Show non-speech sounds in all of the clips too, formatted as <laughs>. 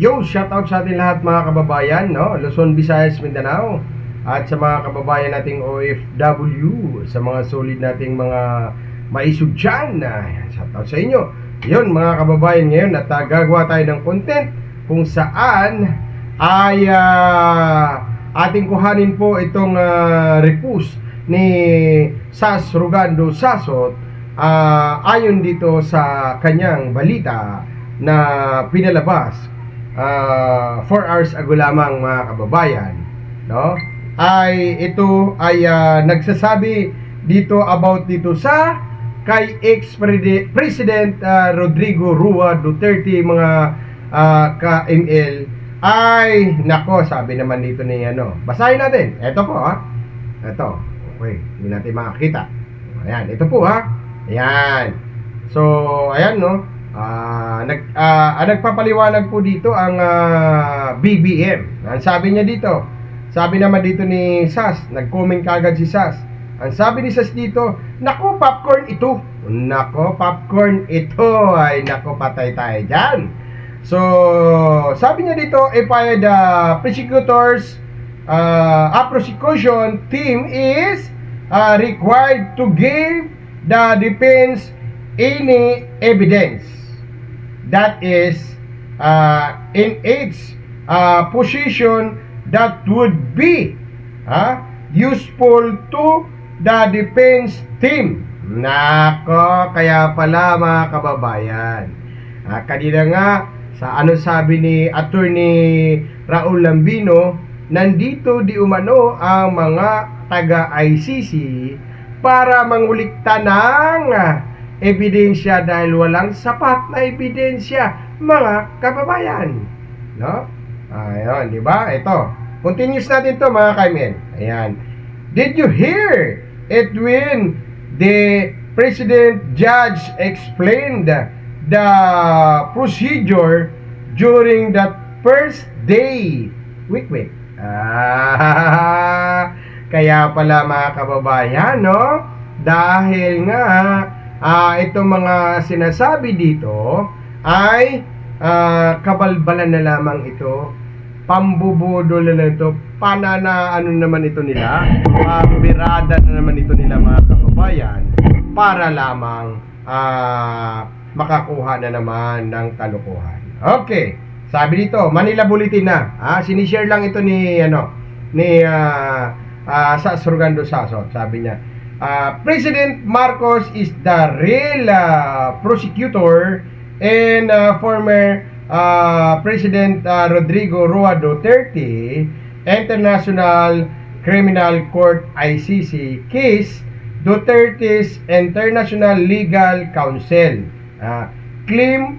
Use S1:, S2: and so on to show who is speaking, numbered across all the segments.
S1: Yo, shout out sa ating lahat mga kababayan, no? Luzon, Visayas, Mindanao. At sa mga kababayan nating OFW, sa mga solid nating mga maisog dyan. Ayan, shout out sa inyo. Yun mga kababayan ngayon at uh, gagawa tayo ng content kung saan ay ah, ating kuhanin po itong uh, repost ni Sas Rugando Sasot ah, ayon dito sa kanyang balita na pinalabas 4 hours ago lamang mga kababayan no? Ay ito ay ah, nagsasabi dito about dito sa kay ex-president ah, Rodrigo Rua Duterte mga ah, ka-ML ay nako sabi naman dito ni ano basahin natin. Ito po ha ito okay hindi natin makakita. Ayan ito po ha ayan. So ayan no Ah, nag ah, ah, nagpapaliwanag po dito ang ah, BBM. Ang sabi niya dito, sabi naman dito ni Sas, nag-comment kagad si Sas. Ang sabi ni Sas dito, nako popcorn ito. Nako popcorn ito. Ay nako patay tayo diyan. So, sabi niya dito, if I the prosecutors uh, a prosecution team is uh, required to give the defense any evidence that is uh, in its uh, position that would be uh, useful to the defense team. Nako, kaya pala mga kababayan. Ah, kanina nga, sa ano sabi ni Attorney Raul Lambino, nandito di umano ang mga taga-ICC para mangulikta ng ebidensya dahil walang sapat na ebidensya mga kababayan. No? Ayun, di ba? Ito. Continuous natin to mga kaimen. Ayan. Did you hear when the President Judge explained the procedure during that first day? Wait, wait. Ah, <laughs> kaya pala mga kababayan, no? Dahil nga ah itong mga sinasabi dito ay ah, kabalbalan na lamang ito. Pambubudol na ito. Panana ano naman ito nila. Pambirada na naman ito nila mga kababayan para lamang ah, makakuha na naman ng kalokohan okay. Sabi dito Manila Bulletin na. Ah, sinishare lang ito ni ano ni ah, ah, sa Surgando Sasot sabi niya uh, President Marcos is the real uh, prosecutor and uh, former uh, President uh, Rodrigo Roa Duterte International Criminal Court ICC case Duterte's International Legal Council uh, claim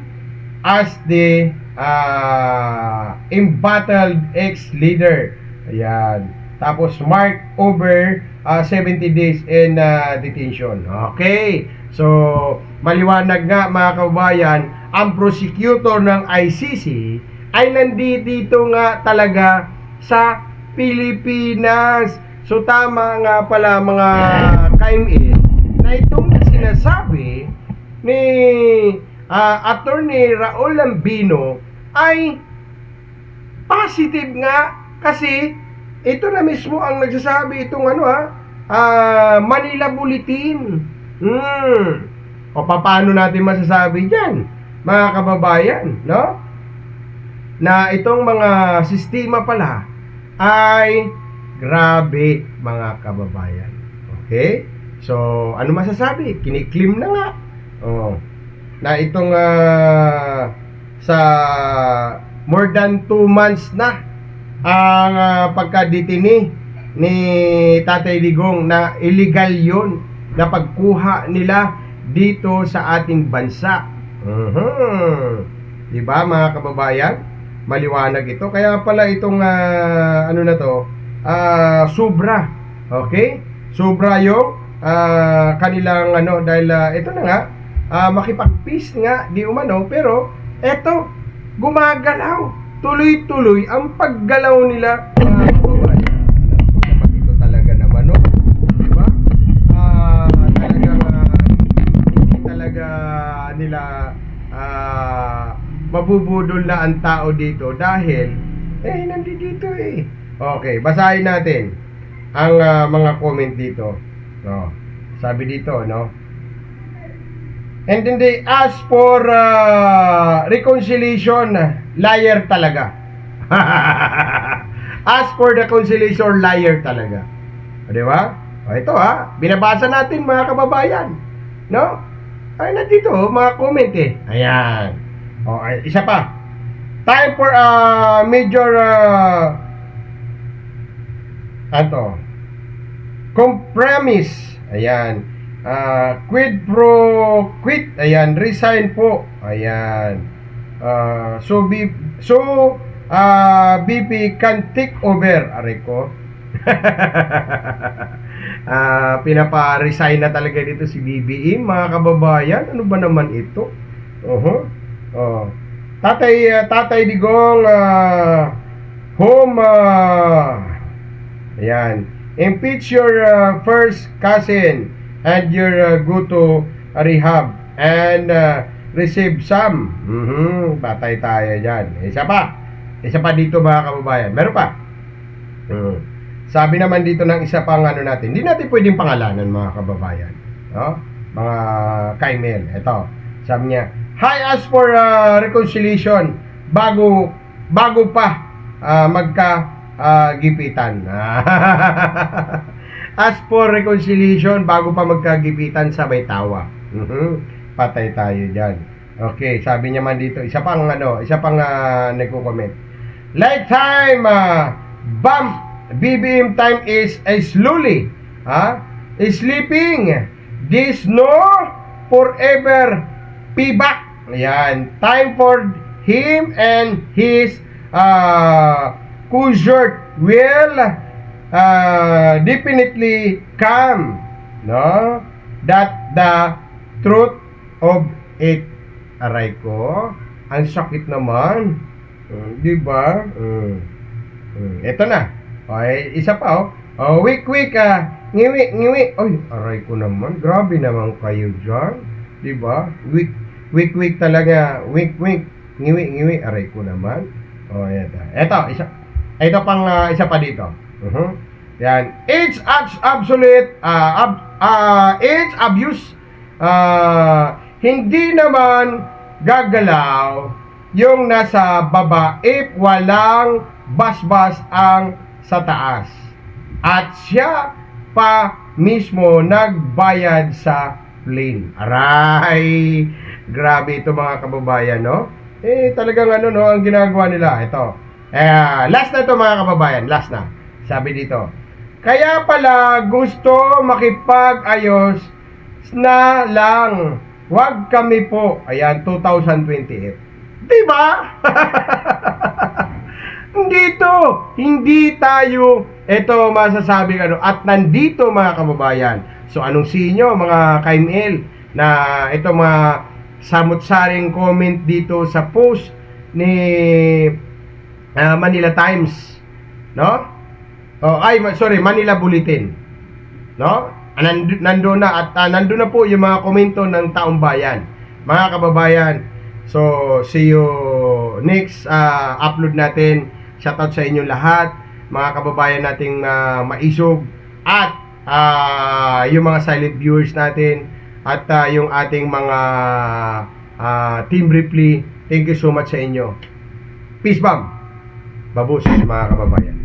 S1: as the uh, embattled ex-leader. Ayan. Tapos mark over uh, 70 days in uh, detention. Okay. So, maliwanag nga mga kababayan, ang prosecutor ng ICC ay nandito nga talaga sa Pilipinas. So, tama nga pala mga KMN na itong sinasabi ni uh, Attorney Raul Lambino ay positive nga kasi ito na mismo ang nagsasabi itong ano ha, ah, Manila Bulletin. Hmm. O paano natin masasabi diyan, mga kababayan, no? Na itong mga sistema pala ay grabe mga kababayan. Okay? So, ano masasabi? Kiniklim na nga. Oh. Na itong ah, sa more than 2 months na ang uh, pagkaditini ni Tatay Ligong na illegal yon na pagkuha nila dito sa ating bansa. Uh-huh. 'Di ba mga kababayan? Maliwanag ito. Kaya pala itong uh, ano na to, uh, sobra. Okay? Sobra yung uh, kanilang ano dahil uh, ito na nga uh, makipag-peace nga di umano pero eto gumagalaw tuloy-tuloy ang paggalaw nila mga kababayan. Naku, ito talaga naman, no? Di ba? Ah, talagang ah, hindi talaga nila ah, mabubudol na ang tao dito dahil eh nandito eh. Okay, basahin natin ang ah, mga comment dito. No. Sabi dito, no. And then they ask for ah, reconciliation, liar talaga. <laughs> ask for the reconciliation, liar talaga. O, di ba? O, ito ha, binabasa natin mga kababayan. No? Ay, nandito, oh, mga comment eh. Ayan. O, ay, isa pa. Time for a major uh, ano compromise. Ayan. Ah, quid pro quit. Ayan, resign po. Ayan. Ah, so B, so ah BP can take over. Aray ko. <laughs> Ah, pinapa-resign na talaga dito si BBM, mga kababayan. Ano ba naman ito? Oho. Oh. Tatay ah, Tatay Digong ah, home ah, Ayan. Impeach your uh, first cousin and your uh, go to rehab and uh, receive some. Mhm, batay tayo diyan. Isa pa. Isa pa dito mga kababayan. Meron pa. Hmm. Sabi naman dito ng isa pang ano natin, hindi natin pwedeng pangalanan mga kababayan. No? Mga kaimel. Ito. Sabi niya, Hi, ask for uh, reconciliation bago bago pa uh, magka ah, gipitan. <laughs> As for reconciliation, bago pa magkagipitan, sabay tawa. Mhm. Patay tayo dyan. Okay, sabi niya man dito, isa pang ano, isa pang uh, nagko-comment. Lifetime uh, bump BBM time is uh, slowly ha? Sleeping. This no forever payback. Ayan. Time for him and his uh, Kujert will uh, definitely come, no? That the truth of it. Aray ko, ang sakit naman. Uh, di ba? Uh, uh, ito na. Okay, isa pa oh. Oh, week week ah. Ngiwi, ngiwi. Oy, aray ko naman. Grabe naman kayo diyan. Di ba? Week week week talaga. Week week. Ngiwi, ngiwi. Aray ko naman. Oh, ito. Ito, isa. Ito pang ah, isa pa dito. Mhm. Yan. It's abs- absolute uh, ab- ah, it's abuse. Ah, hindi naman gagalaw yung nasa baba if walang basbas ang sa taas. At siya pa mismo nagbayad sa plane. Aray! Grabe ito mga kababayan, no? Eh, talagang ano, no, ang ginagawa nila. Ito. Eh, last na ito mga kababayan. Last na. Sabi dito. Kaya pala gusto makipag-ayos na lang. Huwag kami po. Ayan, 2028. Diba? Dito, hindi tayo ito masasabi ano at nandito mga kababayan. So anong sinyo mga KML na ito mga samot-saring comment dito sa post ni ah, Manila Times, no? Oh, ay sorry, Manila Bulletin. No? Nand- nandun na at ah, nandun na po yung mga komento ng taong bayan. Mga kababayan, so see you next ah, upload natin. Shoutout sa inyo lahat, mga kababayan nating ah, maisog at ah, yung mga silent viewers natin at ah, yung ating mga ah, team Ripley. Thank you so much sa inyo. Peace bomb. Babus mga kababayan.